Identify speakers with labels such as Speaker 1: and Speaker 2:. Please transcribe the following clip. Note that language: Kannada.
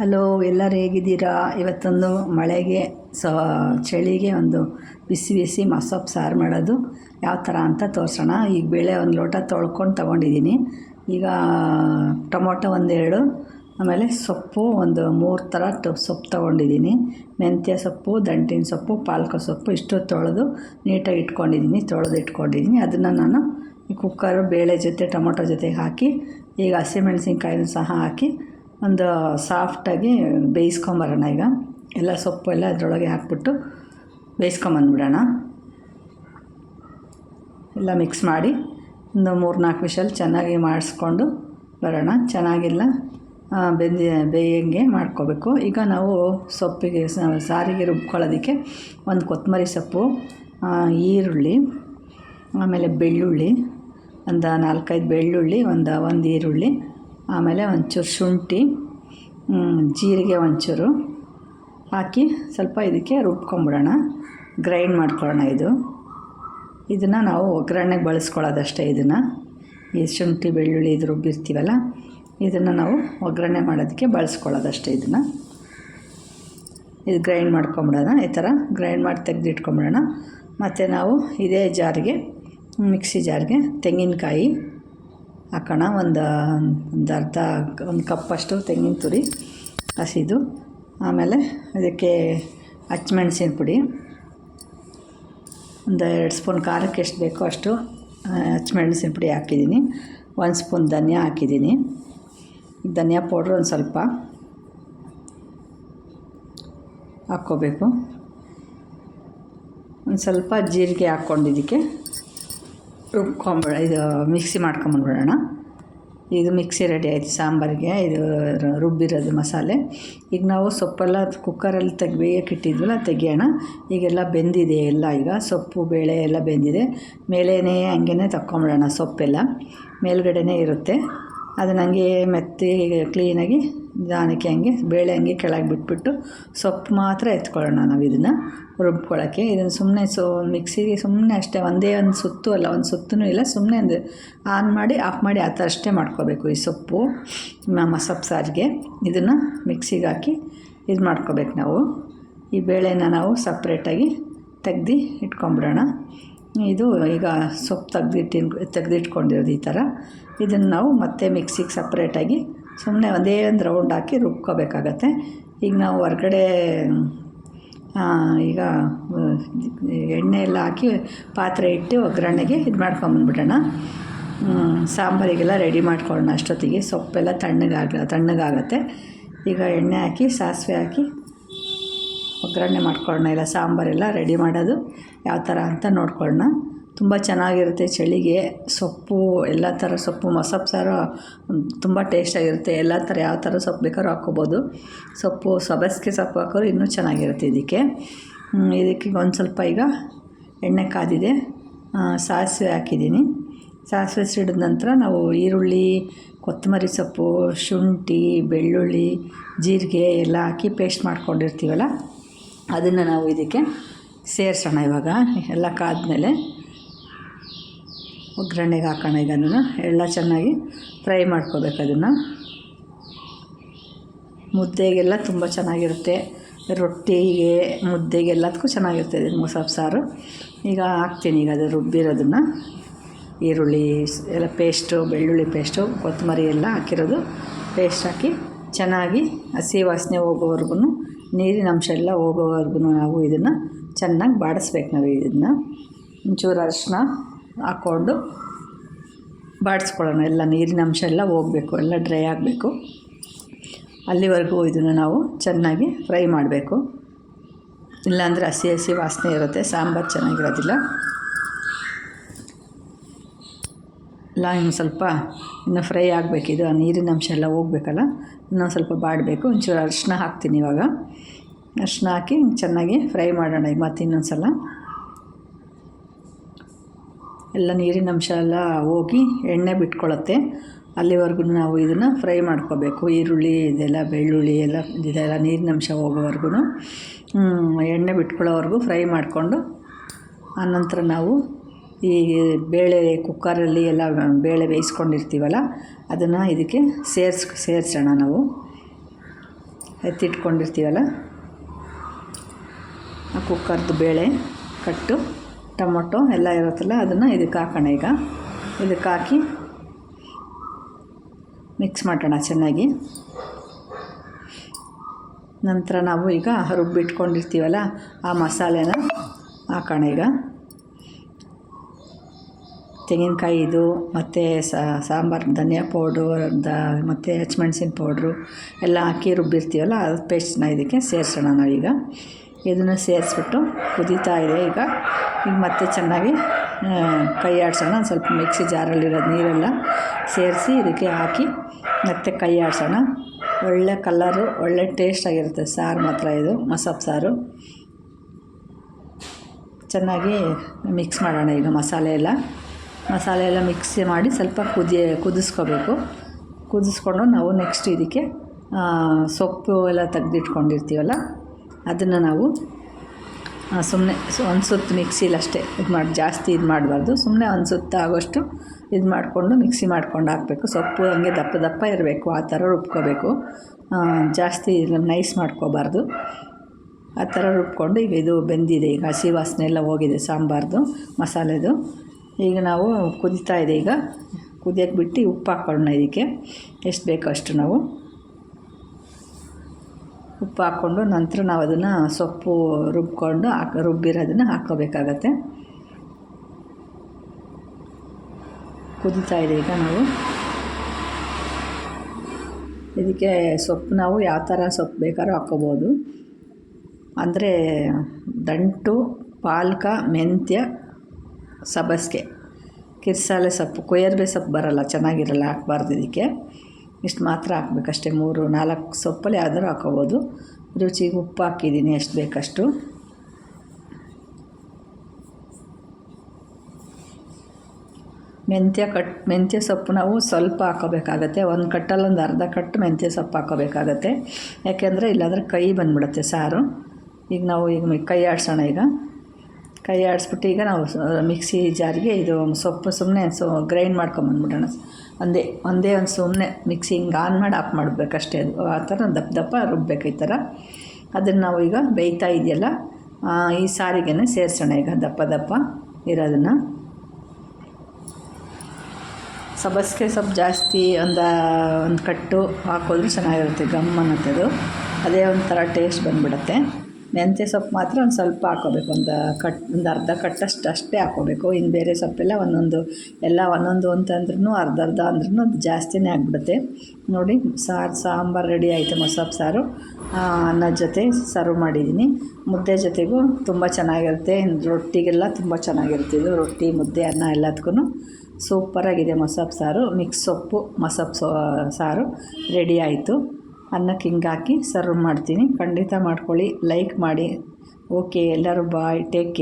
Speaker 1: ಹಲೋ, ಎಲ್ಲರೂ ಹೇಗಿದ್ದೀರಾ? ಇವತ್ತೊಂದು ಮಳೆಗೆ, ಸೊ, ಚಳಿಗೆ ಒಂದು ಬಿಸಿ ಬಿಸಿ ಮಸೊಪ್ಪು ಸಾರು ಮಾಡೋದು. ಯಾವ ಥರ ಅಂತ ತೋರಿಸೋಣ. ಈಗ ಬೇಳೆ ಒಂದು ಲೋಟ ತೊಳ್ಕೊಂಡು ತೊಗೊಂಡಿದ್ದೀನಿ. ಈಗ ಟೊಮೊಟೊ ಒಂದೆರಡು, ಆಮೇಲೆ ಸೊಪ್ಪು ಒಂದು ಮೂರು ಥರ ಸೊಪ್ಪು ತೊಗೊಂಡಿದ್ದೀನಿ. ಮೆಂತ್ಯ ಸೊಪ್ಪು, ದಂಟಿನ ಸೊಪ್ಪು, ಪಾಲಕ ಸೊಪ್ಪು, ಇಷ್ಟು ತೊಳೆದು ನೀಟಾಗಿ ಇಟ್ಕೊಂಡಿದ್ದೀನಿ, ತೊಳೆದು ಇಟ್ಕೊಂಡಿದ್ದೀನಿ. ಅದನ್ನು ನಾನು ಈ ಕುಕ್ಕರು, ಬೇಳೆ ಜೊತೆ, ಟೊಮೊಟೊ ಜೊತೆಗೆ ಹಾಕಿ, ಈಗ ಹಸಿಮೆಣಸಿನ್ಕಾಯಿನೂ ಸಹ ಹಾಕಿ ಒಂದು ಸಾಫ್ಟಾಗಿ ಬೇಯಿಸ್ಕೊಂಬರೋಣ ಈಗ. ಎಲ್ಲ ಸೊಪ್ಪು ಎಲ್ಲ ಅದರೊಳಗೆ ಹಾಕ್ಬಿಟ್ಟು ಬೇಯಿಸ್ಕೊಂಬಂದ್ಬಿಡೋಣ. ಎಲ್ಲ ಮಿಕ್ಸ್ ಮಾಡಿ ಒಂದು ಮೂರು ನಾಲ್ಕು ವಿಷಲ್ ಚೆನ್ನಾಗಿ ಮಾಡಿಸ್ಕೊಂಡು ಬರೋಣ. ಚೆನ್ನಾಗಿಲ್ಲ ಬೆಂದಿ, ಬೇಯಂಗೆ ಮಾಡ್ಕೋಬೇಕು. ಈಗ ನಾವು ಸೊಪ್ಪಿಗೆ ಸಾರಿಗೆ ರುಬ್ಕೊಳ್ಳೋದಕ್ಕೆ ಒಂದು ಕೊತ್ತಂಬರಿ ಸೊಪ್ಪು ಈರುಳ್ಳಿ, ಆಮೇಲೆ ಬೆಳ್ಳುಳ್ಳಿ, ಒಂದು ನಾಲ್ಕೈದು ಬೆಳ್ಳುಳ್ಳಿ, ಒಂದು ಒಂದು ಈರುಳ್ಳಿ ಆಮೇಲೆ ಒಂಚೂರು ಶುಂಠಿ ಜೀರಿಗೆ ಒಂಚೂರು ಹಾಕಿ ಸ್ವಲ್ಪ ಇದಕ್ಕೆ ರುಬ್ಕೊಂಬಿಡೋಣ. ಗ್ರೈಂಡ್ ಮಾಡ್ಕೊಳ್ಳೋಣ ಇದು. ಇದನ್ನು ನಾವು ಒಗ್ಗರಣೆಗೆ ಬಳಸ್ಕೊಳ್ಳೋದಷ್ಟೇ ಇದನ್ನು. ಈ ಶುಂಠಿ, ಬೆಳ್ಳುಳ್ಳಿ ಇದು ರುಬ್ಬಿರ್ತೀವಲ್ಲ, ಇದನ್ನು ನಾವು ಒಗ್ಗರಣೆ ಮಾಡೋದಕ್ಕೆ ಬಳಸ್ಕೊಳ್ಳೋದಷ್ಟೇ ಇದನ್ನು. ಇದು ಗ್ರೈಂಡ್ ಮಾಡ್ಕೊಂಬಿಡೋಣ. ಈ ಥರ ಗ್ರೈಂಡ್ ಮಾಡಿ ತೆಗೆದಿಟ್ಕೊಂಬಿಡೋಣ. ಮತ್ತು ನಾವು ಇದೇ ಜಾರಿಗೆ, ಮಿಕ್ಸಿ ಜಾರಿಗೆ ತೆಂಗಿನಕಾಯಿ ಹಾಕೋಣ ಒಂದು ಒಂದು ಅರ್ಧ, ಒಂದು ಕಪ್ಪಷ್ಟು ತೆಂಗಿನ ತುರಿ ಹಸಿದು. ಆಮೇಲೆ ಇದಕ್ಕೆ ಹಚ್ಮೆಣ್ಸಿನ ಪುಡಿ. ಒಂದು ಎರಡು ಸ್ಪೂನ್ ಖಾರಕ್ಕೆ ಎಷ್ಟು ಬೇಕೋ ಅಷ್ಟು ಹಚ್ಮೆಣ್ಸಿನ ಪುಡಿ ಹಾಕಿದ್ದೀನಿ ಒಂದು ಸ್ಪೂನ್ ಧನಿಯಾ ಹಾಕಿದ್ದೀನಿ ಧನಿಯಾ ಪೌಡ್ರ್ ಒಂದು ಸ್ವಲ್ಪ ಹಾಕ್ಕೋಬೇಕು. ಒಂದು ಸ್ವಲ್ಪ ಜೀರಿಗೆ ಹಾಕ್ಕೊಂಡಿದ್ದಕ್ಕೆ ರುಬ್ಕೊಂಬಿಡ ಇದು ಮಿಕ್ಸಿ ಮಾಡ್ಕೊಂಬಂದ್ಬಿಡೋಣ ಇದು ಮಿಕ್ಸಿ ರೆಡಿ ಆಯಿತು ಸಾಂಬಾರಿಗೆ. ಇದು ರುಬ್ಬಿರೋದು ಮಸಾಲೆ. ಈಗ ನಾವು ಸೊಪ್ಪೆಲ್ಲ ಕುಕ್ಕರಲ್ಲಿ ತೆಗಿ ಬೇಯಕ್ಕೆ ಇಟ್ಟಿದ್ವಲ್ಲ ತೆಗಿಯೋಣ. ಈಗೆಲ್ಲ ಬೆಂದಿದೆ ಎಲ್ಲ ಈಗ. ಸೊಪ್ಪು, ಬೇಳೆ ಎಲ್ಲ ಬೆಂದಿದೆ. ಮೇಲೇ ಹಂಗೆ ತಕ್ಕೊಂಬಿಡೋಣ ಸೊಪ್ಪೆಲ್ಲ. ಮೇಲ್ಗಡೆನೇ ಇರುತ್ತೆ. ಅದನ್ನ ಹಂಗೆ ಮೆತ್ತಿ ಕ್ಲೀನಾಗಿ ನಿಧಾನಕ್ಕೆ ಹಂಗೆ, ಬೇಳೆ ಹಂಗೆ ಕೆಳಗೆ ಬಿಟ್ಬಿಟ್ಟು ಸೊಪ್ಪು ಮಾತ್ರ ಎತ್ಕೊಳ್ಳೋಣ ನಾವು ಇದನ್ನು ರುಬ್ಕೊಳ್ಳೋಕ್ಕೆ. ಇದನ್ನು ಸುಮ್ಮನೆ ಸೊ, ಮಿಕ್ಸಿಗೆ ಸುಮ್ಮನೆ ಅಷ್ಟೇ, ಒಂದೇ ಒಂದು ಸುತ್ತು ಅಲ್ಲ, ಒಂದು ಸುತ್ತೂ ಇಲ್ಲ ಸುಮ್ಮನೆ ಒಂದು ಆನ್ ಮಾಡಿ ಆಫ್ ಮಾಡಿ ಆ ಥರ ಅಷ್ಟೇ ಮಾಡ್ಕೋಬೇಕು ಈ ಸೊಪ್ಪು ಮಸೊಪ್ಪು ಸಾರಿಗೆ. ಇದನ್ನು ಮಿಕ್ಸಿಗೆ ಹಾಕಿ ಇದು ಮಾಡ್ಕೋಬೇಕು ನಾವು. ಈ ಬೇಳೆನ ನಾವು ಸಪ್ರೇಟಾಗಿ ತೆಗ್ದು ಇಟ್ಕೊಂಬಿಡೋಣ ಇದು ಈಗ ಸೊಪ್ಪು ತೆಗ್ದಿಟ್ಟಿನ್, ತೆಗೆದಿಟ್ಕೊಂಡಿರೋದು ಈ ಥರ. ಇದನ್ನು ನಾವು ಮತ್ತೆ ಮಿಕ್ಸಿಗೆ ಸಪ್ರೇಟಾಗಿ ಸುಮ್ಮನೆ ಒಂದೇ ಒಂದು ರೌಂಡ್ ಹಾಕಿ ರುಬ್ಕೋಬೇಕಾಗತ್ತೆ. ಈಗ ನಾವು ಹೊರ್ಗಡೆ ಈಗ ಎಣ್ಣೆ ಎಲ್ಲ ಹಾಕಿ ಪಾತ್ರೆ ಇಟ್ಟು ಒಗ್ಗರಣೆಗೆ ಇದು ಮಾಡ್ಕೊಂಬಂದ್ಬಿಡೋಣ ಸಾಂಬಾರಿಗೆಲ್ಲ ರೆಡಿ ಮಾಡ್ಕೊಳ್ಳೋಣ ಅಷ್ಟೊತ್ತಿಗೆ. ಸೊಪ್ಪೆಲ್ಲ ತಣ್ಣಗಾಗ, ತಣ್ಣಗಾಗತ್ತೆ. ಈಗ ಎಣ್ಣೆ ಹಾಕಿ, ಸಾಸಿವೆ ಹಾಕಿ ಒಗ್ಗರಣೆ ಮಾಡ್ಕೊಳ್ಳೋಣ. ಇಲ್ಲ ಸಾಂಬಾರೆಲ್ಲ ರೆಡಿ ಮಾಡೋದು. ಯಾವ ಥರ ಅಂತ ನೋಡ್ಕೊಳ್ಳೋಣ. ತುಂಬ ಚೆನ್ನಾಗಿರುತ್ತೆ ಚಳಿಗೆ. ಸೊಪ್ಪು, ಎಲ್ಲ ಥರ ಸೊಪ್ಪು ಮಸೊಪ್ಪು ಸಾರು, ತುಂಬ ಟೇಸ್ಟಾಗಿರುತ್ತೆ. ಎಲ್ಲ ಥರ ಯಾವ ಥರ ಸೊಪ್ಪು ಬೇಕಾದ್ರೂ ಹಾಕ್ಕೋಬೋದು. ಸೊಪ್ಪು ಸೊಬಸ್ಗೆ ಸೊಪ್ಪು ಹಾಕೋರು ಇನ್ನೂ ಚೆನ್ನಾಗಿರುತ್ತೆ ಇದಕ್ಕೆ. ಇದಕ್ಕೆ ಒಂದು ಸ್ವಲ್ಪ ಈಗ ಎಣ್ಣೆ ಕಾದಿದೆ. ಸಾಸಿವೆ ಹಾಕಿದ್ದೀನಿ. ಸಾಸಿವೆ ಸಿಡಿದ ನಂತರ ನಾವು ಈರುಳ್ಳಿ, ಕೊತ್ತಂಬರಿ ಸೊಪ್ಪು, ಶುಂಠಿ, ಬೆಳ್ಳುಳ್ಳಿ, ಜೀರಿಗೆ ಎಲ್ಲ ಹಾಕಿ ಪೇಸ್ಟ್ ಮಾಡ್ಕೊಂಡಿರ್ತೀವಲ್ಲ? ಅದನ್ನು ನಾವು ಇದಕ್ಕೆ ಸೇರಿಸೋಣ ಇವಾಗ, ಎಲ್ಲ ಕಾದ್ಮೇಲೆ. ಒಗ್ಗರಣೆಗೆ ಹಾಕೋಣ ಈಗ ಅದನ್ನು. ಎಲ್ಲ ಚೆನ್ನಾಗಿ ಫ್ರೈ ಮಾಡ್ಕೋಬೇಕು ಅದನ್ನು. ಮುದ್ದೆಗೆಲ್ಲ ತುಂಬ ಚೆನ್ನಾಗಿರುತ್ತೆ. ರೊಟ್ಟಿಗೆ, ಮುದ್ದೆಗೆ ಎಲ್ಲದಕ್ಕೂ ಇದು ಮೊಸರು, ಸಾರು. ಈಗ ಹಾಕ್ತೀನಿ ಈಗ ಅದು ರುಬ್ಬಿರೋದನ್ನು. ಈರುಳ್ಳಿ ಎಲ್ಲ ಪೇಸ್ಟು, ಬೆಳ್ಳುಳ್ಳಿ ಪೇಸ್ಟು, ಕೊತ್ತಂಬರಿ ಎಲ್ಲ ಹಾಕಿರೋದು. ಪೇಸ್ಟ್ ಹಾಕಿ ಚೆನ್ನಾಗಿ ಹಸಿ ವಾಸನೆ ಹೋಗೋವರೆಗೂ ನೀರಿನ ಅಂಶ ಎಲ್ಲ ಹೋಗೋವರೆಗೂ ನಾವು ಇದನ್ನು ಚೆನ್ನಾಗಿ ಬಾಡಿಸ್ಬೇಕು ನಾವು ಇದನ್ನು. ಒಂಚೂರು ಅರಿಶಿನ ಹಾಕ್ಕೊಂಡು ಬಾಡಿಸ್ಕೊಳ್ಳೋಣ. ಎಲ್ಲ ನೀರಿನ ಅಂಶ ಎಲ್ಲ ಹೋಗಬೇಕು, ಎಲ್ಲ ಡ್ರೈ ಆಗಬೇಕು. ಅಲ್ಲಿವರೆಗೂ ಇದನ್ನು ನಾವು ಚೆನ್ನಾಗಿ ಫ್ರೈ ಮಾಡಬೇಕು. ಇಲ್ಲಾಂದರೆ ಹಸಿ ಹಸಿ ವಾಸನೆ ಇರುತ್ತೆ, ಸಾಂಬಾರು ಚೆನ್ನಾಗಿರೋದಿಲ್ಲ. ಎಲ್ಲ ಇನ್ನು ಸ್ವಲ್ಪ ಇನ್ನು ಫ್ರೈ ಆಗಬೇಕು. ಇದು ನೀರಿನ ಅಂಶ ಎಲ್ಲ ಹೋಗ್ಬೇಕಲ್ಲ ಇನ್ನೊಂದು ಸ್ವಲ್ಪ ಬಾಡಬೇಕು. ಒಂಚೂರು ಅರಿಶಿನ ಹಾಕ್ತೀನಿ ಇವಾಗ. ಅರಿಶಿನ ಹಾಕಿ ಚೆನ್ನಾಗಿ ಫ್ರೈ ಮಾಡೋಣ ಈಗ ಮತ್ತೆ ಇನ್ನೊಂದು ಸಲ ಎಲ್ಲ ನೀರಿನ ಅಂಶ ಎಲ್ಲ ಹೋಗಿ ಎಣ್ಣೆ ಬಿಟ್ಕೊಳ್ಳುತ್ತೆ ಅಲ್ಲಿವರೆಗೂ ನಾವು ಇದನ್ನು ಫ್ರೈ ಮಾಡ್ಕೋಬೇಕು. ಈರುಳ್ಳಿ, ಇದೆಲ್ಲ ಬೆಳ್ಳುಳ್ಳಿ ಎಲ್ಲ, ಇದೆಲ್ಲ ನೀರಿನ ಅಂಶ ಹೋಗೋವರೆಗೂ ಎಣ್ಣೆ ಬಿಟ್ಕೊಳ್ಳೋವರೆಗೂ ಫ್ರೈ ಮಾಡಿಕೊಂಡು, ಆನಂತರ ನಾವು ಈ ಬೇಳೆ ಕುಕ್ಕರಲ್ಲಿ ಎಲ್ಲ ಬೇಳೆ ಬೇಯಿಸ್ಕೊಂಡಿರ್ತೀವಲ್ಲ, ಅದನ್ನು ಇದಕ್ಕೆ ಸೇರ್ಸ್, ಸೇರಿಸೋಣ ನಾವು. ಎತ್ತಿಟ್ಕೊಂಡಿರ್ತೀವಲ್ಲ? ಆ ಕುಕ್ಕರ್ದು ಬೇಳೆ ಕಟ್ಟು, ಟೊಮೊಟೊ ಎಲ್ಲ ಇರುತ್ತಲ್ಲ, ಅದನ್ನು ಇದಕ್ಕೆ ಹಾಕೋಣ ಈಗ. ಇದಕ್ಕೆ ಹಾಕಿ ಮಿಕ್ಸ್ ಮಾಡೋಣ ಚೆನ್ನಾಗಿ. ನಂತರ ನಾವು ಈಗ ರುಬ್ಬಿಟ್ಕೊಂಡಿರ್ತೀವಲ್ಲ, ಆ ಮಸಾಲೆನ ಹಾಕೋಣ ಈಗ. ತೆಂಗಿನಕಾಯಿ ಇದು ಮತ್ತು ಸಾಂಬಾರು, ಧನಿಯಾ ಪೌಡ್ರು, ದ, ಮತ್ತು ಹಚ್ಮೆಣ್ಸಿನ ಪೌಡ್ರು ಎಲ್ಲ ಹಾಕಿ ರುಬ್ಬಿರ್ತೀವಲ್ಲ, ಅದು ಪೇಸ್ಟ್ನ ಇದಕ್ಕೆ ಸೇರಿಸೋಣ ನಾವೀಗ. ಇದನ್ನು ಸೇರಿಸ್ಬಿಟ್ಟು ಕುದೀತಾ ಇದೆ ಈಗ. ಈಗ ಮತ್ತೆ ಚೆನ್ನಾಗಿ ಕೈ ಆಡಿಸೋಣ. ಒಂದು ಸ್ವಲ್ಪ ಮಿಕ್ಸಿ ಜಾರಲ್ಲಿರೋದು ನೀರೆಲ್ಲ ಸೇರಿಸಿ ಇದಕ್ಕೆ ಹಾಕಿ ಮತ್ತೆ ಕೈ ಆಡಿಸೋಣ. ಒಳ್ಳೆ ಕಲ್ಲರು ಒಳ್ಳೆ ಟೇಸ್ಟಾಗಿರುತ್ತೆ ಸಾರು ಮಾತ್ರ ಇದು, ಮಸಾಪ್ ಸಾರು. ಚೆನ್ನಾಗಿ ಮಿಕ್ಸ್ ಮಾಡೋಣ ಈಗ ಮಸಾಲೆ ಎಲ್ಲ. ಮಸಾಲೆ ಎಲ್ಲ ಮಿಕ್ಸಿ ಮಾಡಿ ಸ್ವಲ್ಪ ಕುದಿ ಕುದಿಸ್ಕೋಬೇಕು. ಕುದಿಸ್ಕೊಂಡು ನಾವು ನೆಕ್ಸ್ಟ್ ಇದಕ್ಕೆ ಸೊಪ್ಪು ಎಲ್ಲ ತೆಗೆದಿಟ್ಕೊಂಡಿರ್ತೀವಲ್ಲ, ಅದನ್ನು ನಾವು ಸುಮ್ಮನೆ ಒಂದು ಸುತ್ತು ಮಿಕ್ಸಿಲಿ ಅಷ್ಟೇ ಇದು ಮಾಡಿ, ಜಾಸ್ತಿ ಇದು ಮಾಡಬಾರ್ದು. ಸುಮ್ಮನೆ ಒಂದು ಸುತ್ತು ಆಗೋಷ್ಟು ಇದು ಮಾಡಿಕೊಂಡು ಮಿಕ್ಸಿ ಮಾಡ್ಕೊಂಡು ಹಾಕಬೇಕು. ಸೊಪ್ಪು ಹಂಗೆ ದಪ್ಪ ದಪ್ಪ ಇರಬೇಕು, ಆ ಥರ ರುಬ್ಕೋಬೇಕು. ಜಾಸ್ತಿ ನೈಸ್ ಮಾಡ್ಕೋಬಾರ್ದು. ಆ ಥರ ರುಬ್ಕೊಂಡು ಈಗ ಇದು ಬೆಂದಿದೆ. ಈಗ ಹಸಿ ವಾಸನೆ ಎಲ್ಲ ಹೋಗಿದೆ ಸಾಂಬಾರ್ದು, ಮಸಾಲೆದು. ಈಗ ನಾವು ಕುದಿತಾ ಇದೆ ಈಗ. ಕುದಿಯೋಕ್ಕೆ ಬಿಟ್ಟು ಉಪ್ಪು ಹಾಕ್ಕೊಳ್ಳೋಣ ಇದಕ್ಕೆ. ಎಷ್ಟು ಬೇಕೋ ಅಷ್ಟು ನಾವು. ಉಪ್ಪು ಹಾಕ್ಕೊಂಡು ನಂತರ ನಾವು ಅದನ್ನು ಸೊಪ್ಪು ರುಬ್ಕೊಂಡು ಹಾಕಿ, ರುಬ್ಬಿರೋದನ್ನು ಹಾಕ್ಕೋಬೇಕಾಗತ್ತೆ. ಕುದಿತಾ ಇದೆ ಈಗ ನಾವು. ಇದಕ್ಕೆ ಸೊಪ್ಪು ನಾವು ಯಾವ ಥರ ಸೊಪ್ಪು ಬೇಕಾದ್ರೂ ಹಾಕ್ಕೋಬೋದು. ಅಂದರೆ ದಂಟು, ಪಾಲಕ, ಮೆಂತ್ಯ ಸಬ್ಬಸಿಗೆ. ಕಿರ್ಸಾಲೆ ಸೊಪ್ಪು, ಕೊಯ್ಯರ್ಬೆ ಸೊಪ್ಪು ಬರಲ್ಲ, ಚೆನ್ನಾಗಿರಲ್ಲ, ಹಾಕ್ಬಾರ್ದು ಇದಕ್ಕೆ. ಇಷ್ಟು ಮಾತ್ರ ಹಾಕ್ಬೇಕಷ್ಟೇ ಮೂರು, ನಾಲ್ಕು ಸೊಪ್ಪಲ್ಲಿ ಯಾವ್ದಾದ್ರು ಹಾಕೋಬೋದು ರುಚಿಗೆ ಉಪ್ಪು ಹಾಕಿದ್ದೀನಿ, ಎಷ್ಟು ಬೇಕಷ್ಟು. ಮೆಂತ್ಯ ಕಟ್, ಮೆಂತ್ಯ ಸೊಪ್ಪು ನಾವು ಸ್ವಲ್ಪ ಹಾಕೋಬೇಕಾಗತ್ತೆ ಒಂದು ಕಟ್ಟಲ್ಲಿ ಒಂದು ಅರ್ಧ ಕಟ್ಟು ಮೆಂತ್ಯ ಸೊಪ್ಪು ಹಾಕೋಬೇಕಾಗತ್ತೆ ಯಾಕೆಂದರೆ ಇಲ್ಲಾಂದರೆ ಕೈ ಬಂದುಬಿಡುತ್ತೆ ಸಾರು. ಈಗ ನಾವು ಈಗ ಕೈ ಆಡಿಸೋಣ ಈಗ. ಕೈ ಆಡಿಸ್ಬಿಟ್ಟು ಈಗ ನಾವು ಮಿಕ್ಸಿ ಜಾರಿಗೆ ಇದು ಸೊಪ್ಪು ಸುಮ್ಮನೆ ಸೊ, ಗ್ರೈಂಡ್ ಮಾಡ್ಕೊಂಬಂದ್ಬಿಡೋಣ. ಒಂದೇ ಒಂದೇ ಒಂದು ಸುಮ್ಮನೆ ಮಿಕ್ಸಿ ಹಿಂಗೆ ಆನ್ ಮಾಡಿ ಆಫ್ ಮಾಡಬೇಕಷ್ಟೇ. ಅದು ಆ ಥರ ದಪ್ಪ ದಪ್ಪ ರುಬ್ಬೇಕು ಈ ಥರ. ಅದನ್ನು ನಾವು ಈಗ ಬೇಯ್ತಾ ಇದೆಯಲ್ಲ ಈ ಸಾರಿಗೆನೆ ಸೇರಿಸೋಣ ಈಗ ದಪ್ಪ ದಪ್ಪ ಇರೋದನ್ನು. ಸಬಸ್ಗೆ ಸ್ವಲ್ಪ ಜಾಸ್ತಿ ಒಂದು ಒಂದು ಕಟ್ಟು ಹಾಕೋದ್ರೂ ಚೆನ್ನಾಗಿರುತ್ತೆ ಗಮ್ ಅನ್ನತ್ತದು. ಅದೇ ಒಂಥರ ಟೇಸ್ಟ್ ಬಂದುಬಿಡುತ್ತೆ. ಮೆಂತ್ಯ ಸೊಪ್ಪು ಮಾತ್ರ ಒಂದು ಸ್ವಲ್ಪ ಹಾಕೋಬೇಕು. ಒಂದು ಕಟ್, ಒಂದು ಅರ್ಧ ಕಟ್ಟಷ್ಟು ಅಷ್ಟೇ ಹಾಕೋಬೇಕು. ಇನ್ನು ಬೇರೆ ಸೊಪ್ಪೆಲ್ಲ ಒಂದೊಂದು, ಎಲ್ಲ ಒಂದೊಂದು ಅಂತಂದ್ರೂ ಅರ್ಧ ಅರ್ಧ ಅಂದ್ರೂ ಅದು ಜಾಸ್ತಿನೇ ಆಗಿಬಿಡುತ್ತೆ. ನೋಡಿ, ಸಾರು, ಸಾಂಬಾರು ರೆಡಿ ಆಯಿತು ಮೊಸಪ್ಪು ಸಾರು. ಅನ್ನದ ಜೊತೆ ಸರ್ವ್ ಮಾಡಿದ್ದೀನಿ. ಮುದ್ದೆ ಜೊತೆಗೂ ತುಂಬ ಚೆನ್ನಾಗಿರುತ್ತೆ. ರೊಟ್ಟಿಗೆಲ್ಲ ತುಂಬ ಚೆನ್ನಾಗಿರ್ತಿದ್ದು ರೊಟ್ಟಿ, ಮುದ್ದೆ, ಅನ್ನ ಎಲ್ಲದಕ್ಕೂ ಸೂಪರಾಗಿದೆ ಮೊಸಪ್ಪು ಸಾರು. ಮಿಕ್ಸ್ ಸೊಪ್ಪು ಮೊಸಪ್ಪು ಸಾರು ರೆಡಿ ಆಯಿತು. ಅನ್ನಕ್ಕೆ ಹಿಂಗೆ ಹಾಕಿ ಸರ್ವ್ ಮಾಡ್ತೀನಿ. ಖಂಡಿತ ಮಾಡ್ಕೊಳ್ಳಿ. ಲೈಕ್ ಮಾಡಿ. ಓಕೆ ಎಲ್ಲರೂ ಬಾಯ್ ಟೇಕ್ ಕೇರ್